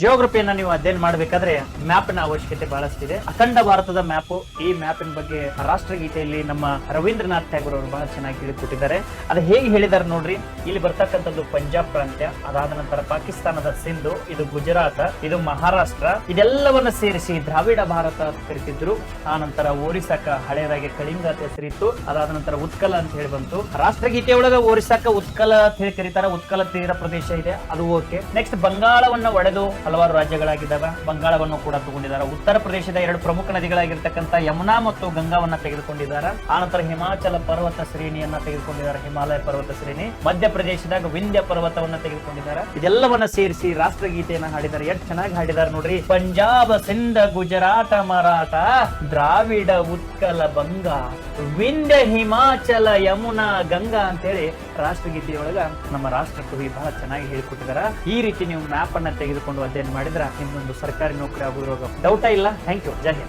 ಜಿಯೋಗ್ರಫಿಯನ್ನ ನೀವು ಅಧ್ಯಯನ ಮಾಡಬೇಕಾದ್ರೆ ಮ್ಯಾಪ್ನ ಅವಶ್ಯಕತೆ ಬಹಳಷ್ಟಿದೆ. ಅಖಂಡ ಭಾರತದ ಮ್ಯಾಪ್ ಈ ಮ್ಯಾಪಿನ ಬಗ್ಗೆ ರಾಷ್ಟ್ರಗೀತೆಯಲ್ಲಿ ನಮ್ಮ ರವೀಂದ್ರನಾಥ್ ಟ್ಯಾಗೋರ್ ಅವರು ಬಹಳ ಚೆನ್ನಾಗಿ ಹೇಳಿಕೊಟ್ಟಿದ್ದಾರೆ. ಅದು ಹೇಗೆ ಹೇಳಿದ್ದಾರೆ ನೋಡ್ರಿ, ಇಲ್ಲಿ ಬರ್ತಕ್ಕಂಥದ್ದು ಪಂಜಾಬ್ ಪ್ರಾಂತ್ಯ, ಅದಾದ ನಂತರ ಪಾಕಿಸ್ತಾನದ ಸಿಂಧು, ಇದು ಗುಜರಾತ್, ಇದು ಮಹಾರಾಷ್ಟ್ರ, ಇದೆಲ್ಲವನ್ನ ಸೇರಿಸಿ ದ್ರಾವಿಡ ಭಾರತ ಕರಿತಿದ್ರು. ಆ ನಂತರ ಓರಿಸಾಕ ಹಳೆಯದಾಗಿ ಕಳಿಂಗ ಅಂತ ಹೆಸರಿತ್ತು. ಅದಾದ ನಂತರ ಉತ್ಕಲ ಅಂತ ಹೇಳಿ ಬಂತು. ರಾಷ್ಟ್ರಗೀತೆ ಒಳಗ ಓರಿಸಾಕ ಉತ್ಕಲ ಅಂತ ಹೇಳಿ ಕರೀತಾರ. ಉತ್ಕಲ ತೀರ ಪ್ರದೇಶ ಇದೆ. ಅದು ಓಕೆ ನೆಕ್ಸ್ಟ್ ಬಂಗಾಳವನ್ನ ಒಡೆದು ಹಲವಾರು ರಾಜ್ಯಗಳಾಗಿದ್ದಾವೆ. ಬಂಗಾಳವನ್ನು ಕೂಡ ತಗೊಂಡಿದ್ದಾರೆ. ಉತ್ತರ ಪ್ರದೇಶದ ಎರಡು ಪ್ರಮುಖ ನದಿಗಳಾಗಿರ್ತಕ್ಕಂಥ ಯಮುನಾ ಮತ್ತು ಗಂಗಾವನ್ನ ತೆಗೆದುಕೊಂಡಿದ್ದಾರೆ. ಆನಂತರ ಹಿಮಾಚಲ ಪರ್ವತ ಶ್ರೇಣಿಯನ್ನ ತೆಗೆದುಕೊಂಡಿದ್ದಾರೆ. ಹಿಮಾಲಯ ಪರ್ವತ ಶ್ರೇಣಿ ಮಧ್ಯಪ್ರದೇಶದಾಗ ವಿಂಧ್ಯ ಪರ್ವತವನ್ನ ತೆಗೆದುಕೊಂಡಿದ್ದಾರೆ. ಇದೆಲ್ಲವನ್ನ ಸೇರಿಸಿ ರಾಷ್ಟ್ರಗೀತೆಯನ್ನ ಹಾಡಿದ್ದಾರೆ. ಎಷ್ಟು ಚೆನ್ನಾಗಿ ಹಾಡಿದ್ದಾರೆ ನೋಡ್ರಿ. ಪಂಜಾಬ್, ಸಿಂಧ ಗುಜರಾಟ ಮರಾಠ, ದ್ರಾವಿಡ, ಉತ್ಕಲ, ಬಂಗ, ವಿಂಧ್ಯ, ಹಿಮಾಚಲ, ಯಮುನಾ, ಗಂಗಾ ಅಂತೇಳಿ ರಾಷ್ಟ್ರಗೀತೆಯೊಳಗ ನಮ್ಮ ರಾಷ್ಟ್ರ ಕವಿ ಬಹಳ ಚೆನ್ನಾಗಿ ಹೇಳಿಕೊಟ್ಟಿದ್ದಾರೆ. ಈ ರೀತಿ ನೀವು ಮ್ಯಾಪ್ ಅನ್ನ ತೆಗೆದುಕೊಂಡು ಅಧ್ಯಯನ ಮಾಡಿದ್ರೆ ನಿಮ್ದೊಂದು ಸರ್ಕಾರಿ ನೌಕರಿ ಆಗೋದ್ರಾಗ ಡೌಟ ಇಲ್ಲ? Thank you Jaya